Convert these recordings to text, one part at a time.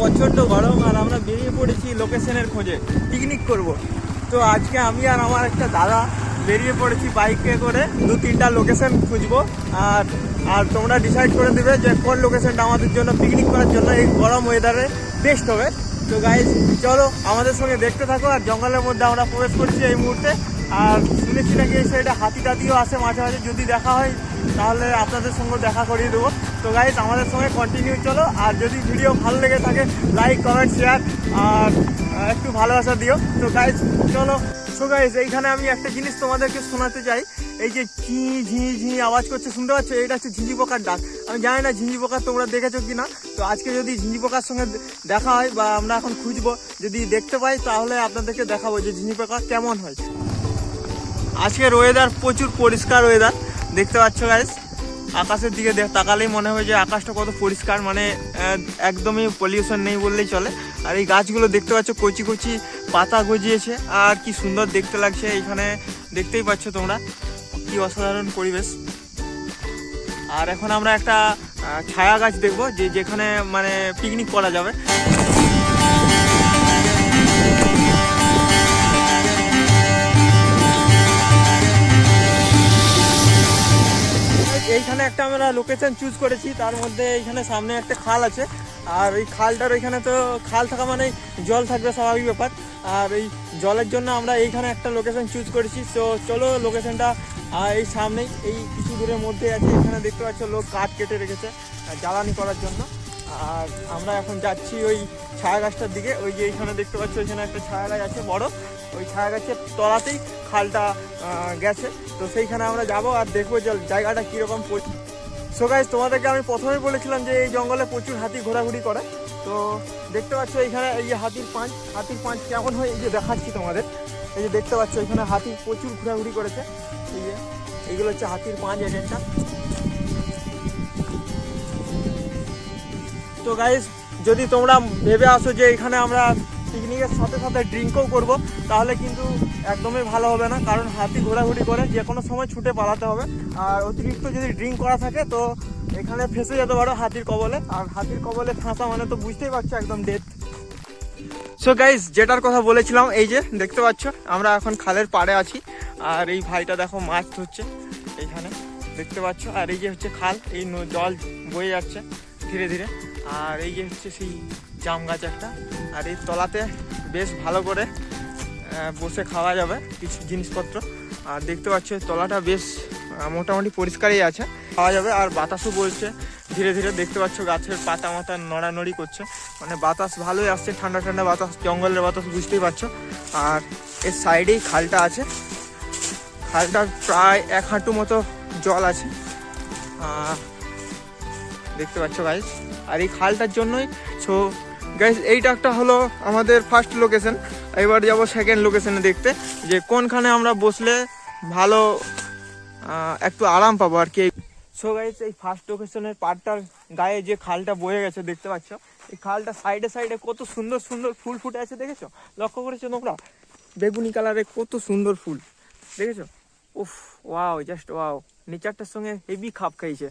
প্রচণ্ড গরম আর আমরা বেরিয়ে পড়েছি লোকেশনের খোঁজে পিকনিক করব। তো আজকে আমি আর আমার একটা দাদা বেরিয়ে পড়েছি বাইকে করে, দু তিনটা লোকেশন খুঁজবো। আর আর তোমরা ডিসাইড করে দেবে যে কোন লোকেশনটা আমাদের জন্য পিকনিক করার জন্য এই গরম ওয়েদারে বেস্ট হবে। তো গাইজ চলো আমাদের সঙ্গে দেখতে থাকো আর জঙ্গলের মধ্যে আমরা প্রবেশ করছি এই মুহূর্তে। আর শুনেছি নাকি এই সাইডে হাতি টাতিও আসে মাঝে মাঝে, যদি দেখা হয়, তাহলে আপনাদের সঙ্গে দেখা করিয়ে দেবো। তো গাইজ আমাদের সঙ্গে কন্টিনিউ চলো, আর যদি ভিডিও ভালো লেগে থাকে লাইক কমেন্ট শেয়ার আর একটু ভালোবাসা দিও। তো গাইজ চলো। তো গাইজ এইখানে আমি একটা জিনিস তোমাদেরকে শোনাতে চাই। এই যে ঝি ঝি ঝি আওয়াজ করছে, শুনতে পাচ্ছ? এটা হচ্ছে ঝিঁঝি পোকার ডাক। আমি জানি না ঝিঁঝি পোকা তোমরা দেখেছ কি না তো আজকে যদি ঝিঁঝি পোকার সঙ্গে দেখা হয়, বা আমরা এখন খুঁজবো, যদি দেখতে পাই, তাহলে আপনাদেরকে দেখাবো যে ঝিঁঝি পোকা কেমন হয়। আজকের ওয়েদার প্রচুর পরিষ্কার ওয়েদার দেখতে পাচ্ছ গাইস আকাশের দিকে দেখ- তাকালেই মনে হয় যে আকাশটা কত পরিষ্কার মানে একদমই পলিউশন নেই বললেই চলে। আর এই গাছগুলো দেখতে পাচ্ছ, কচি কচি পাতা গজিয়েছে, আর কি সুন্দর দেখতে লাগছে এখানে দেখতেই পাচ্ছ তোমরা, কি অসাধারণ পরিবেশ। আর এখন আমরা একটা ছায়া গাছ দেখব, যে যেখানে মানে পিকনিক করা যাবে। এইখানে একটা আমরা লোকেশন চুজ করেছি, তার মধ্যে এইখানে সামনে একটা খাল আছে। আর এই খালটার ওইখানে তো খাল থাকা মানে জল থাকবে স্বাভাবিক ব্যাপার। আর এই জলের জন্য আমরা এইখানে একটা লোকেশন চুজ করেছি। তো চলো লোকেশনটা এই সামনেই, এই কিছু দূরের মধ্যে আছে, এখানে দেখতে পাচ্ছ লোক কাঠ কেটে রেখেছে জ্বালানি করার জন্য। আর আমরা এখন যাচ্ছি ওই ছায়া গাছটার দিকে, ওই যে এইখানে দেখতে পাচ্ছ, ওইখানে একটা ছায়া গাছ আছে, বড়। ওই ছায়া গাছের তলাতেই খালটা গেছে। তো সেইখানে আমরা যাব আর দেখব যে জায়গাটা কীরকম সো গাইজ তোমাদেরকে আমি প্রথমেই বলেছিলাম যে এই জঙ্গলে প্রচুর হাতি ঘোরাঘুরি করে। তো দেখতে পাচ্ছ এইখানে এই যে হাতির পাঁচ হাতির পাঁচ কেমন হয় এই যে দেখাচ্ছি তোমাদের। এই যে দেখতে পাচ্ছ এখানে হাতি প্রচুর ঘোরাঘুরি করেছে। এই যে, এইগুলো হচ্ছে হাতির পাঁচ এজেন্টটা তো গাইজ যদি তোমরা ভেবে আসো যে এখানে আমরা পিকনিকের সাথে সাথে ড্রিঙ্কও করব, তাহলে কিন্তু একদমই ভালো হবে না, কারণ হাতি ঘোরাঘুরি করে, যে কোনো সময় ছুটে পালাতে হবে। আর অতিরিক্ত যদি ড্রিঙ্ক করা থাকে, তো এখানে ফেসে যেতে পারো হাতির কবলে। আর হাতির কবলে ফাঁসা মানে তো বুঝতেই পারছ একদম ডেথ সো গাইজ যেটার কথা বলেছিলাম, এই যে, দেখতে পাচ্ছ, আমরা এখন খালের পাড়ে আছি। আর এই ভাইটা দেখো মাছ ধরছে এইখানে, দেখতে পাচ্ছ? আর এই যে হচ্ছে খাল, এই জল বয়ে যাচ্ছে ধীরে ধীরে। আর এই যে হচ্ছে সেই জাম গাছ একটা। আর এই তলাতে বেশ ভালো করে বসে খাওয়া যাবে কিছু জিনিসপত্র। আর দেখতে পাচ্ছ তলাটা বেশ মোটামুটি পরিষ্কারই আছে। খাওয়া যাবে, আর বাতাসও বলছে। ধীরে ধীরে দেখতে পাচ্ছ, গাছের পাতা মাথা নড়ানড়ি করছে। মানে বাতাস ভালোই আসছে, ঠান্ডা ঠান্ডা বাতাস, জঙ্গলের বাতাস, বুঝতেই পারছ। আর এর সাইডেই খালটা আছে। খালটার প্রায় এক হাঁটু মতো জল আছে। দেখতে পাচ্ছ গাইজ আর এই খালটার জন্যই সো গাইজ এইটা একটা হলো আমাদের ফার্স্ট লোকেশন এবার যাব সেকেন্ড লোকেশনে দেখতে, যে কোনখানে আমরা বসলে ভালো একটু আরাম পাবো আর কি। সো গাইজ এই ফার্স্ট লোকেশনের পাড়টার গায়ে যে খালটা বয়ে গেছে, দেখতে পাচ্ছ? এই খালটা সাইডে সাইডে কত সুন্দর সুন্দর ফুল ফুটে আছে, দেখেছ? লক্ষ্য করেছ তোমরা? বেগুনি কালারে কত সুন্দর ফুল, দেখেছ? উফ ওয়াও জাস্ট ওয়াও নেচারটার সঙ্গে হেভি খাপ খাইছে।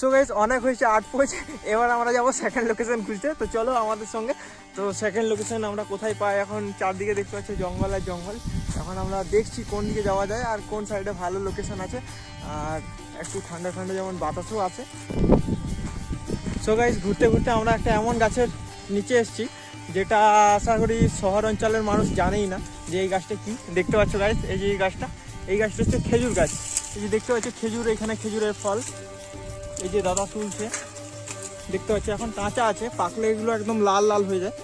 সো গাইজ অনেক হয়েছে, আট পোজ এবার আমরা যাব সেকেন্ড লোকেশন খুঁজতে। তো চলো আমাদের সঙ্গে। তো সেকেন্ড লোকেশন আমরা কোথায় পাই? এখন চারদিকে দেখতে পাচ্ছি, জঙ্গল আর জঙ্গল। এখন আমরা দেখছি কোন দিকে যাওয়া যায় আর কোন সাইডে ভালো লোকেশন আছে। আর একটু ঠান্ডা ঠান্ডা যেমন বাতাসও আছে। সো গাইজ ঘুরতে ঘুরতে আমরা একটা এমন গাছের নিচে এসেছি, যেটা আশা করি শহর অঞ্চলের মানুষ জানেই না যে এই গাছটা কি। দেখতে পাচ্ছ গাছ এই যে এই গাছটা এই গাছটা হচ্ছে খেজুর গাছ। এই যে দেখতে পাচ্ছ, খেজুর, এখানে খেজুরের ফল। এই যে দাদা তুলছে, দেখতে পাচ্ছি এখন কাঁচা আছে, পাকলে এগুলো একদম লাল লাল হয়ে যায়।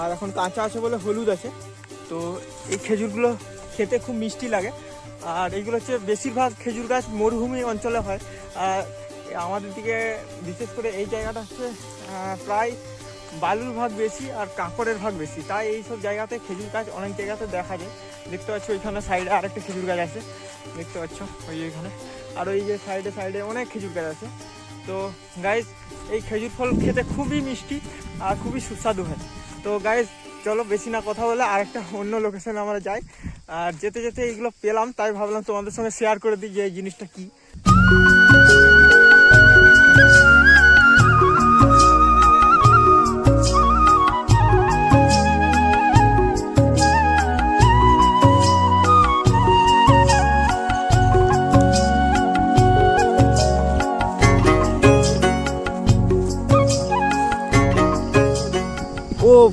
আর এখন কাঁচা আছে বলে হলুদ আছে। তো এই খেজুরগুলো খেতে খুব মিষ্টি লাগে। আর এইগুলো হচ্ছে বেশিরভাগ খেজুর গাছ মরুভূমি অঞ্চলে হয়। আর আমাদের দিকে বিশেষ করে এই জায়গাটা হচ্ছে প্রায় বালুর ভাগ বেশি আর কাঁকড়ের ভাগ বেশি। তাই এই সব জায়গাতে খেজুর গাছ অনেক জায়গাতে দেখা যায়। দেখতে পাচ্ছ ওইখানে সাইডে আরেকটা খেজুর গাছ আছে। দেখতে পাচ্ছ, ওই এখানে। আর ওই যে সাইডে সাইডে অনেক খেজুর গাছ আছে। তো গাইজ এই খেজুর ফল খেতে খুবই মিষ্টি আর খুবই সুস্বাদু হয়। তো গাইজ চলো বেশি না কথা বলে আর একটা অন্য লোকেশনে আমরা যাই। আর যেতে যেতে এইগুলো পেলাম, তাই ভাবলাম তোমাদের সঙ্গে শেয়ার করে দিই যে এই জিনিসটা কি।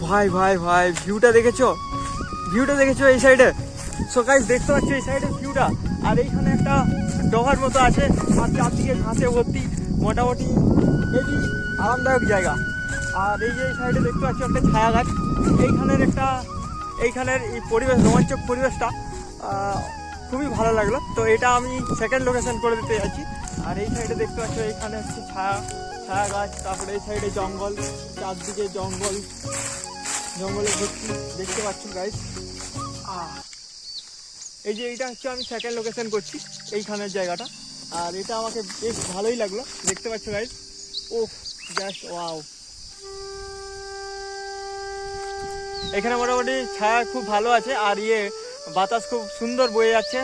ভাই ভাই ভাই ভিউটা দেখেছ? ভিউটা দেখেছ এই সাইডে সো গাইস দেখতে পাচ্ছ এই সাইডের ভিউটা আর এইখানে একটা ডগার মতো আছে, আর চারদিকে ঘাসে ভর্তি, মোটামুটি হেভি আরামদায়ক জায়গা। আর এই যে এই সাইডে দেখতে পাচ্ছ একটা ছায়া গাছ এইখানের একটা, এইখানের এই পরিবেশ, রোমাঞ্চক পরিবেশটা খুবই ভালো লাগল। তো এটা আমি সেকেন্ড লোকেশন করে দিতে যাচ্ছি। আর এই সাইডে দেখতে পাচ্ছ এইখানে হচ্ছে ছায়া ছায়া গাছ তারপরে এই সাইডে জঙ্গল, চারদিকে জঙ্গল। জঙ্গলে ভর্তি, দেখতে পাচ্ছ গাইস এই যে এইটা হচ্ছে আমি সেকেন্ড লোকেশন করছি, এইখানের জায়গাটা। আর এটা আমাকে বেশ ভালোই লাগল, দেখতে পাচ্ছ গাইস ও জাস্ট ওয়াও এখানে মোটামুটি ছায়া খুব ভালো আছে, আর ইয়ে বাতাস খুব সুন্দর বয়ে যাচ্ছে।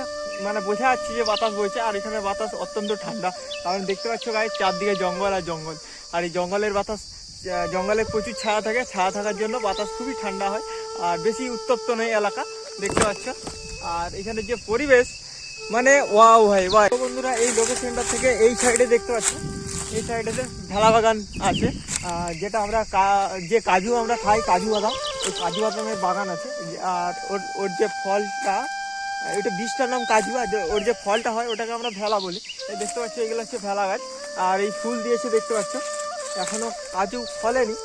মানে বোঝা যাচ্ছে যে বাতাস বইছে, আর এখানে বাতাস অত্যন্ত ঠান্ডা। কারণ দেখতে পাচ্ছ গায়ে চারদিকে জঙ্গল আর জঙ্গল। আর এই জঙ্গলের বাতাস জঙ্গলে প্রচুর ছায়া থাকে। ছায়া থাকার জন্য বাতাস খুবই ঠান্ডা হয়, আর বেশি উত্তপ্ত নেই এলাকা, দেখতে পাচ্ছ। আর এখানে যে পরিবেশ মানে ওয়াও ভাই তো বন্ধুরা, এই লোকেশনটা থেকে এই সাইডে দেখতে পাচ্ছ। এই সাইডেতে ভেলা বাগান আছে যেটা আমরা যে কাজু আমরা খাই, কাজু বাদাম। ওই কাজু বাদামের বাগান আছে। আর ওর ওর যে ফলটা এটা বীজটার নাম কাজু, আর ওর যে ফলটা হয় ওটাকে আমরা ভেলা বলি। দেখতে পাচ্ছ, এগুলো হচ্ছে ভেলা গাছ। আর এই ফুল দিয়েছে দেখতে পাচ্ছ, এখনও কাজু ফলেনি।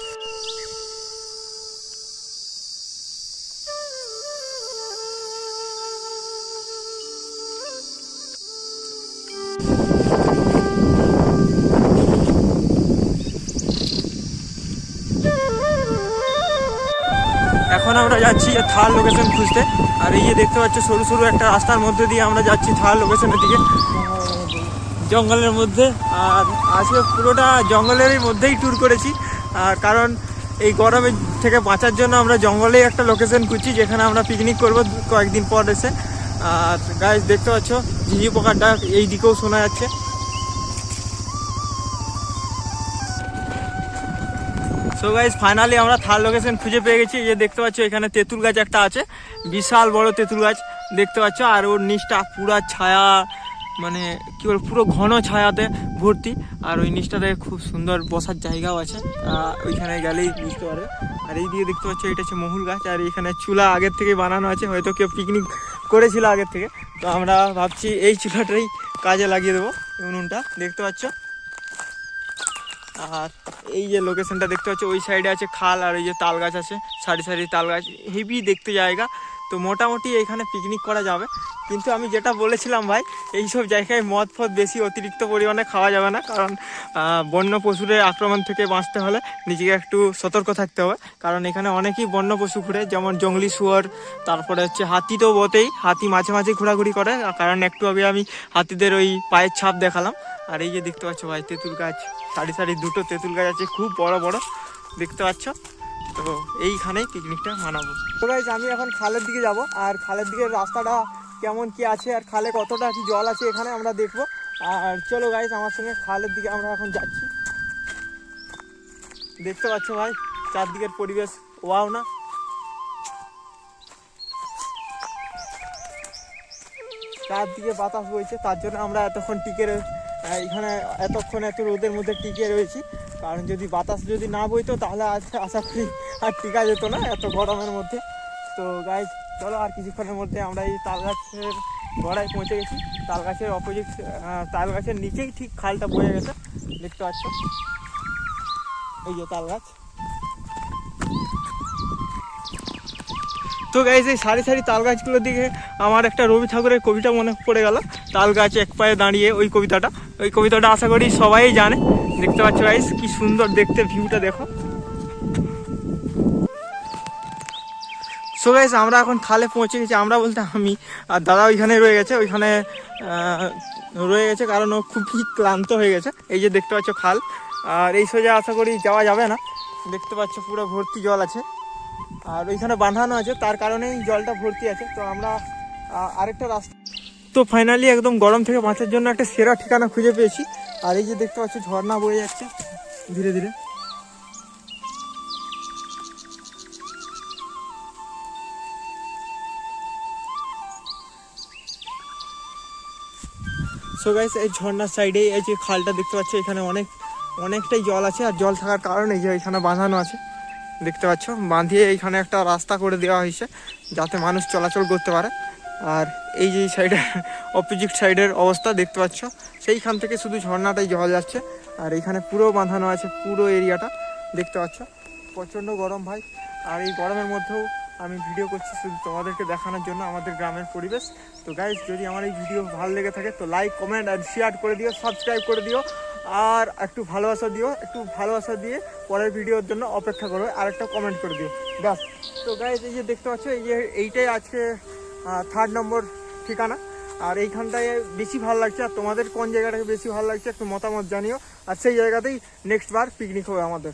এখন আমরা যাচ্ছি থার্ড লোকেশন খুঁজতে। আর এই যে দেখতে পাচ্ছ, সরু সরু একটা রাস্তার মধ্যে দিয়ে আমরা যাচ্ছি থার্ড লোকেশনের দিকে। জঙ্গলের মধ্যে। আর আজকে পুরোটা জঙ্গলেরই মধ্যেই ট্যুর করেছি। আর কারণ এই গরমের থেকে বাঁচার জন্য আমরা জঙ্গলেই একটা লোকেশন খুঁজছি, যেখানে আমরা পিকনিক করব কয়েকদিন পর এসে। আর গাছ দেখতে পাচ্ছ, ঝিঝি পোকার ডাক এই দিকেও শোনা যাচ্ছে। সো গাইজ ফাইনালি আমরা থার্ড লোকেশন খুঁজে পেয়ে গেছি। যে দেখতে পাচ্ছ, এখানে তেঁতুল গাছ একটা আছে। বিশাল বড় তেঁতুল গাছ দেখতে পাচ্ছ। আর ওর নিচটা পুরা ছায়া মানে কি বল পুরো ঘন ছায়াতে ভর্তি। আর ওই নিচটাতে খুব সুন্দর বসার জায়গাও আছে। ওইখানে গেলেই বুঝতে পারবে। আর এই দিকে দেখতে পাচ্ছ, এটা হচ্ছে মহুল গাছ। আর এখানে চুলা আগের থেকেই বানানো আছে। হয়তো কেউ পিকনিক করেছিল আগের থেকে। তো আমরা ভাবছি এই চুলাটাই কাজে লাগিয়ে দেবো। উনুনটা, দেখতে পাচ্ছ? আর এই যে লোকেশনটা দেখতে পাচ্ছ, ওই সাইডে আছে খাল আর ওই যে তাল গাছ আছে, সারি সারি তাল গাছ হেভি দেখতে জায়গা। তো মোটামুটি এখানে পিকনিক করা যাবে। কিন্তু আমি যেটা বলেছিলাম ভাই এইসব জায়গায় মদ ফদ বেশি, অতিরিক্ত পরিমাণে খাওয়া যাবে না। কারণ বন্য পশুদের আক্রমণ থেকে বাঁচতে হলে নিজেকে একটু সতর্ক থাকতে হবে। কারণ এখানে অনেকেই বন্য পশু ঘুরে, যেমন জঙ্গলি শুয়োর, তারপরে হচ্ছে হাতি তো বটেই। হাতি মাঝে মাঝে ঘোরাঘুরি করে, কারণ একটু আগে আমি হাতিদের ওই পায়ের ছাপ দেখালাম। আর এই যে দেখতে পাচ্ছ ভাই, তেঁতুল গাছ। সারি সারি দুটো তেঁতুল গাছ আছে, খুব বড় বড়, দেখতে পাচ্ছ? তো এইখানেই পিকনিকটা মানাবো। তো আমি এখন খালের দিকে যাব, আর খালের দিকে রাস্তাটা কেমন কি আছে, আর খালে কতটা কি জল আছে এখানে আমরা দেখব। আর চলো গাইজ আমার সঙ্গে খালের দিকে আমরা এখন যাচ্ছি। দেখতে পাচ্ছ ভাই, চারদিকের পরিবেশ ওয়াও না? চারদিকে বাতাস বইছে, তার জন্য আমরা এতক্ষণ টিকে এখানে এতক্ষণ এত রোদের মধ্যে টিকে রয়েছি। কারণ যদি বাতাস যদি না বইতো, তাহলে আজ আশা করি আর টিকা যেত না এত গরমের মধ্যে। তো গাই চলো আর কিছুক্ষণের মধ্যে আমরা এই তাল গাছের গড়ায় পৌঁছে গেছি। তাল গাছের অপোজিট তাল গাছের নিচেই ঠিক খালটা বয়ে গেছে। দেখতে পাচ্ছ? এই যে তাল গাছ তো গাইজ এই সারি সারি তাল গাছগুলোর দিকে আমার একটা রবি ঠাকুরের কবিতা মনে পড়ে গেল। তাল গাছ এক পায়ে দাঁড়িয়ে ওই কবিতাটা। ওই কবিতাটা আশা করি সবাই জানে। দেখতে পাচ্ছ গাইজ কি সুন্দর দেখতে ভিউটা দেখো। সো গাইস আমরা এখন খালে পৌঁছে গেছি। আমরা বলতে আমি আর দাদা ওইখানে রয়ে গেছে। ওইখানে রয়ে গেছে কারণ ও খুবই ক্লান্ত হয়ে গেছে। এই যে দেখতে পাচ্ছ খাল। আর এই সোজা আশা করি যাওয়া যাবে না। দেখতে পাচ্ছ পুরো ভর্তি জল আছে। আর ওইখানে বাঁধানো আছে। তার কারণেই জলটা ভর্তি আছে। তো আমরা আরেকটা রাস্তা তো ফাইনালি একদম গরম থেকে বাঁচার জন্য একটা সেরা ঠিকানা খুঁজে পেয়েছি। আর এই যে দেখতে পাচ্ছ, ঝর্ণা বয়ে যাচ্ছে। ধীরে ধীরে। সো গাইস এই ঝর্ণার সাইডে এই যে খালটা দেখতে পাচ্ছ, এখানে অনেক, অনেকটাই জল আছে। আর জল থাকার কারণে যে এখানে বাঁধানো আছে। দেখতে পাচ্ছ, বাঁধিয়ে এইখানে একটা রাস্তা করে দেওয়া হয়েছে, যাতে মানুষ চলাচল করতে পারে। আর এই যে সাইডে অপোজিট সাইডের অবস্থা দেখতে পাচ্ছ, সেইখান থেকে শুধু ঝর্ণাটাই জল যাচ্ছে। আর এইখানে পুরো বাঁধানো আছে, পুরো এরিয়াটা দেখতে পাচ্ছ। প্রচণ্ড গরম ভাই। আর এই গরমের মধ্যেও আমি ভিডিও করছি শুধু তোমাদেরকে দেখানোর জন্য আমাদের গ্রামের পরিবেশ। তো গাইজ যদি আমার এই ভিডিও ভালো লেগে থাকে, তো লাইক কমেন্ট আর শেয়ার করে দিও সাবস্ক্রাইব করে দিও। আর একটু ভালোবাসা দিও, একটু ভালোবাসা দিয়ে পরের ভিডিওর জন্য অপেক্ষা করো আর একটা কমেন্ট করে দিও। ব্যাস। তো গাইজ এই যে দেখতে পাচ্ছ, এই যে এইটাই আজকে থার্ড নম্বর ঠিকানা। আর এইখানটায় বেশি ভালো লাগছে, আর তোমাদের কোন জায়গাটাকে বেশি ভালো লাগছে একটু মতামত জানিও। আর সেই জায়গাতেই নেক্সট বার পিকনিক হবে আমাদের।